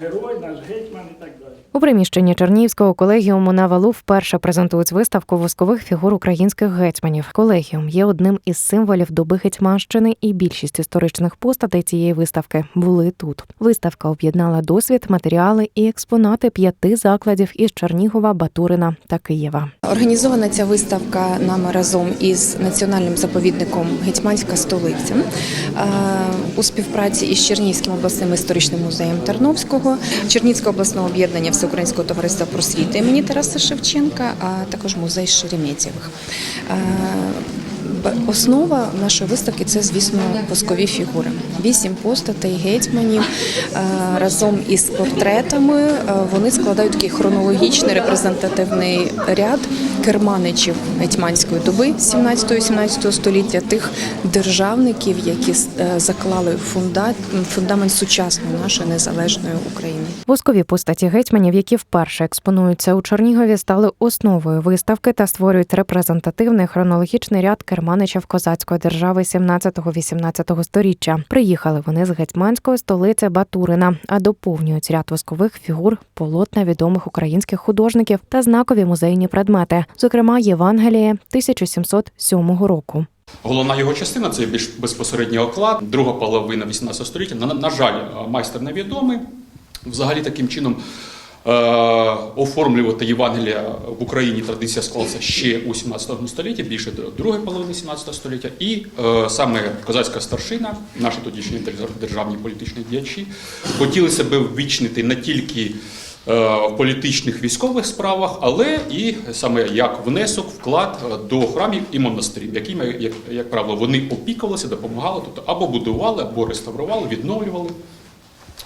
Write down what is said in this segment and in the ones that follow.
Герой, наш гетьман і так далі. У приміщенні Чернігівського колегіуму на валу вперше презентують виставку воскових фігур українських гетьманів. Колегіум є одним із символів доби гетьманщини, і більшість історичних постатей цієї виставки були тут. Виставка об'єднала досвід, матеріали і експонати п'яти закладів із Чернігова, Батурина та Києва. Організована ця виставка нами разом із національним заповідником Гетьманська столиця е, у співпраці із Чернігівським обласним історичним музеєм Тарновського, Чернігівського обласного об'єднання Всеукраїнського товариства просвіти імені Тараса Шевченка, а також музей Шереметєвих. Е, Основа нашої виставки це, звісно, воскові фігури. Вісім постатей гетьманів е, разом із портретами. е, Вони складають такий хронологічний репрезентативний ряд керманичів гетьманської доби 17-18 століття, тих державників, які е, заклали фунда- фундамент сучасної нашої незалежної України. Воскові постаті гетьманів, які вперше експонуються у Чернігові, стали основою виставки та створюють репрезентативний хронологічний ряд керманичів козацької держави 17-18 сторіччя. Приїхали вони з гетьманської столиці Батурина, а доповнюють ряд воскових фігур полотна відомих українських художників та знакові музейні предмети, зокрема Євангеліє 1707 року. Головна його частина це більш безпосередній оклад, друга половина 18 століття. На, на жаль, майстер невідомий. Взагалі таким чином е, оформлювати Євангелія в Україні традиція склалася ще у 17 столітті, більше до другої половини 17 століття. І е, саме козацька старшина, наші тодішні державні політичні діячі, хотіли себе ввічнити не тільки е, в політичних військових справах, але і саме як внесок, вклад е, до храмів і монастирів, якими, як, як правило, вони опікувалися, допомагали, тобто або будували, або реставрували, відновлювали.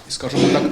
І, Скажімо так,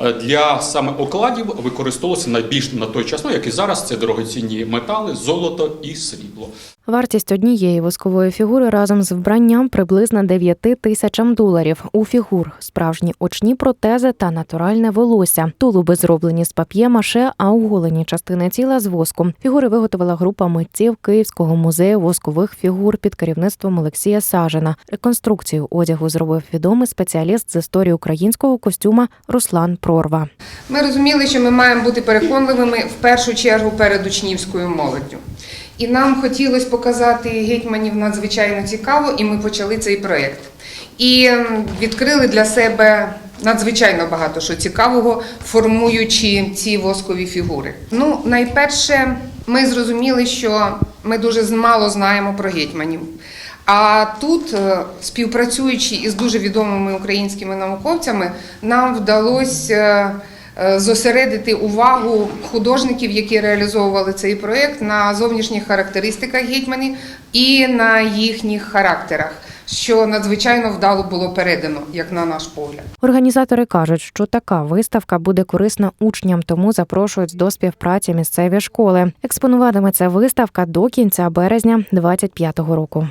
е, для саме окладів використовувалося найбільш на той час, ну як і зараз, це дорогоцінні метали, золото і срібло. Вартість однієї воскової фігури разом з вбранням приблизно 9 тисячам доларів. У фігур справжні очні протези та натуральне волосся. Тулуби зроблені з пап'є-маше, а оголені частини тіла з воску. Фігури виготовила група митців Київського музею воскових фігур під керівництвом Олексія Сажина. Реконструкцію одягу зробив відомий спеціаліст з історії українського костюма Руслан Прорва. Ми розуміли, що ми маємо бути переконливими в першу чергу перед учнівською молоддю. І нам хотілося показати гетьманів надзвичайно цікаво, і ми почали цей проєкт. І відкрили для себе надзвичайно багато що цікавого, формуючи ці воскові фігури. Ну, найперше, ми зрозуміли, що ми дуже мало знаємо про гетьманів. А тут, е, співпрацюючи із дуже відомими українськими науковцями, нам вдалося е, зосередити увагу художників, які реалізовували цей проєкт, на зовнішніх характеристиках гетьманів і на їхніх характерах, що надзвичайно вдало було передано, як на наш погляд. Організатори кажуть, що така виставка буде корисна учням, тому запрошують до співпраці місцеві школи. Експонуватиметься виставка до кінця березня 25-го року.